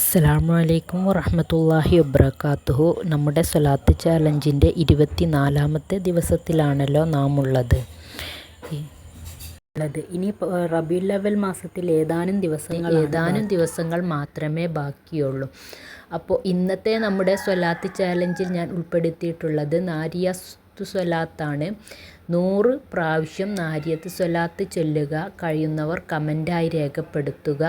അസ്സലാമു അലൈക്കും വറഹമത്തല്ലാഹി വബർക്കാത്തുഹു നമ്മുടെ സ്വലാത്ത് ചാലഞ്ചിന്റെ ഇരുപത്തി നാലാമത്തെ ദിവസത്തിലാണല്ലോ നാം ഉള്ളത് ഉള്ളത് ഇനി റബി ലെവൽ മാസത്തിൽ ഏതാനും ദിവസങ്ങൾ ഏതാനും ദിവസങ്ങൾ മാത്രമേ ബാക്കിയുള്ളൂ. അപ്പോൾ ഇന്നത്തെ നമ്മുടെ സ്വലാത്ത് ചാലഞ്ചിൽ ഞാൻ ഉൾപ്പെടുത്തിയിട്ടുള്ളത് നാരിയസ്തു സ്വലാത്താണ്. നൂറ് പ്രാവശ്യം നാരിയത്ത് സ്വലാത്ത് ചൊല്ലുക കഴിയുന്നവർ കമന്റായി രേഖപ്പെടുത്തുക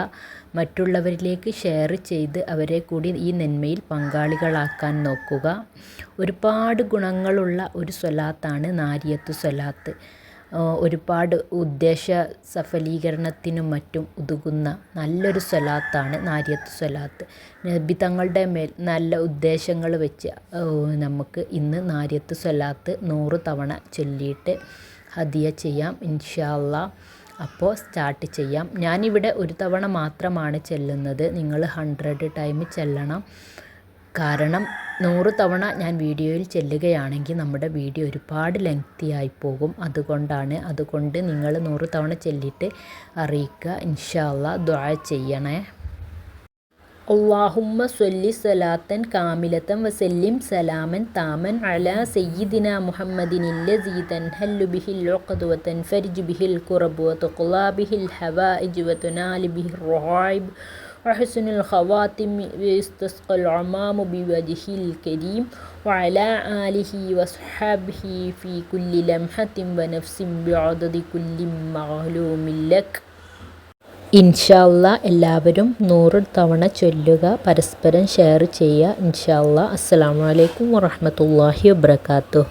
മറ്റുള്ളവരിലേക്ക് ഷെയർ ചെയ്ത് അവരെ കൂടി ഈ നന്മയിൽ പങ്കാളികളാക്കാൻ നോക്കുക. ഒരുപാട് ഗുണങ്ങളുള്ള ഒരു സ്വലാത്താണ് നാരിയത്ത് സ്വലാത്ത്. ഒരുപാട് ഉദ്ദേശ സഫലീകരണത്തിനും മറ്റും ഉതകുന്ന നല്ലൊരു സ്വലാത്താണ് നാരിയത്ത് സ്വലാത്ത്. നബി തങ്ങളുടെ മേൽ നല്ല ഉദ്ദേശങ്ങൾ വെച്ച് നമുക്ക് ഇന്ന് നാരിയത്ത് സ്വലാത്ത് നൂറ് തവണ ചൊല്ലിയിട്ട് ഹദിയ ചെയ്യാം ഇൻഷാ അള്ളാ അപ്പോൾ സ്റ്റാർട്ട് ചെയ്യാം. ഞാനിവിടെ ഒരു തവണ മാത്രമാണ് ചെല്ലുന്നത്. നിങ്ങൾ ഹൺഡ്രഡ് ടൈം ചെല്ലണം. കാരണം നൂറ് തവണ ഞാൻ വീഡിയോയിൽ ചെല്ലുകയാണെങ്കിൽ നമ്മുടെ വീഡിയോ ഒരുപാട് ലെങ്തിയായി പോകും അതുകൊണ്ടാണ് അതുകൊണ്ട് നിങ്ങൾ നൂറ് തവണ ചെല്ലിയിട്ട് അറിയിക്കുക. ഇൻഷാ അല്ലാ ദുആ ചെയ്യണേ. അള്ളാഹുമ്മ സൊല്ലി സലാത്തൻ കാമിലത്തൻ വസല്ലിം സലാമൻ താമൻ അല സയ്യിദിന മുഹമ്മദിനില്ല ബിഹിൽ ഒക്കതുവത്തൻ ബിഹിൽ ഇജുവത്തുനാലി ബിഹിൽ റോയിബ് وحسن الخواتم ويستسقى العمام بوجهه الكريم وعلى آله وصحبه في كل لمحة ونفس بعدد كل مغلوم لك ഇൻഷാല്ല എല്ലാവരും നൂറ് തവണ ചൊല്ലുക പരസ്പരം ഷെയർ ചെയ്യുക ഇൻഷാല്ല അസ്സാം വലൈക്കും വാഹമത്തല്ലാഹി വാബർക്കാത്തു